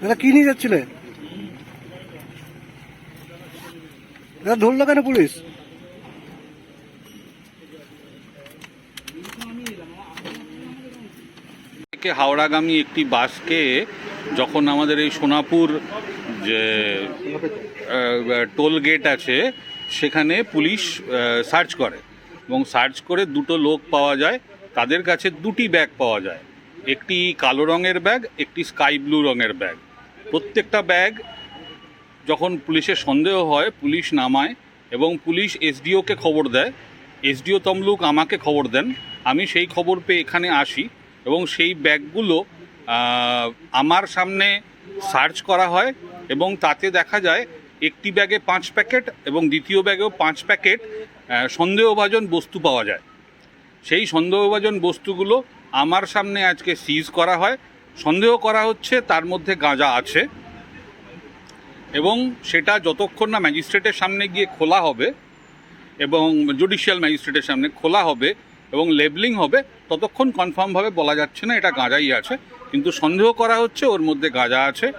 দাদা, কি নিয়ে যাচ্ছিলে? দাদা, ধরলো কেন পুলিশ? হাওড়াগামী একটি বাসকে যখন আমাদের এই সোনাপুর যে টোল গেট আছে, সেখানে পুলিশ সার্চ করে। এবং সার্চ করে দুটো লোক পাওয়া যায়, তাদের কাছে দুটি ব্যাগ পাওয়া যায়। একটি কালো রঙের ব্যাগ, একটি স্কাই ব্লু রঙের ব্যাগ। প্রত্যেকটা ব্যাগ যখন পুলিশের সন্দেহ হয়, পুলিশ নামায় এবং পুলিশ এসডিওকে খবর দেয়। এসডিও তমলুক আমাকে খবর দেন। আমি সেই খবর পেয়ে এখানে আসি এবং সেই ব্যাগগুলো আমার সামনে সার্চ করা হয় এবং তাতে দেখা যায় একটি ব্যাগে পাঁচ প্যাকেট এবং দ্বিতীয় ব্যাগেও পাঁচ প্যাকেট সন্দেহভাজন বস্তু পাওয়া যায়। সেই সন্দেহভাজন বস্তুগুলো আমার সামনে আজকে সিজ করা হয়, সন্দেহ করা হচ্ছে তার মধ্যে গাঁজা আছে। এবং সেটা যতক্ষণ না ম্যাজিস্ট্রেটের সামনে গিয়ে খোলা হবে এবং জুডিশিয়াল ম্যাজিস্ট্রেটের সামনে খোলা হবে এবং লেবলিং হবে, ততক্ষণ কনফার্মভাবে বলা যাচ্ছে না এটা গাঁজাই আছে। কিন্তু সন্দেহ করা হচ্ছে ওর মধ্যে গাঁজা আছে,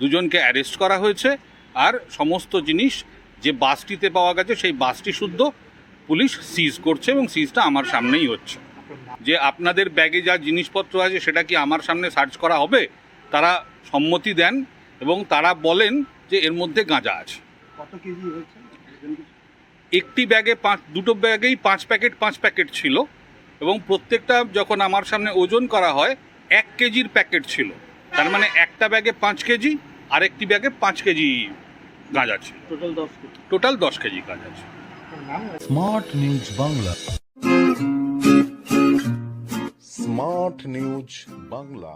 দুজনকে অ্যারেস্ট করা হয়েছে। আর সমস্ত জিনিস যে বাসটিতে পাওয়া গেছে, সেই বাসটি শুদ্ধ পুলিশ সিজ করছে এবং সিজটা আমার সামনেই হচ্ছে। যে আপনাদের ব্যাগে যা জিনিসপত্র আছে সেটা কি আমার সামনে সার্চ করা হবে? তারা সম্মতি দেন এবং তারা বলেন যে এর মধ্যে গাঁজা আছে। কত কেজি হয়েছে? একটি ব্যাগে পাঁচ দুটো ব্যাগেই পাঁচ প্যাকেট পাঁচ প্যাকেট ছিল এবং প্রত্যেকটা যখন আমার সামনে ওজন করা হয় এক কেজির প্যাকেট ছিল। তার মানে একটা ব্যাগে পাঁচ কেজি আর একটি ব্যাগে পাঁচ কেজি গাঁজা ছিল। টোটাল দশ কেজি। টোটাল দশ কেজি গাঁজা আছে smart news Bangla. Smart news Bangla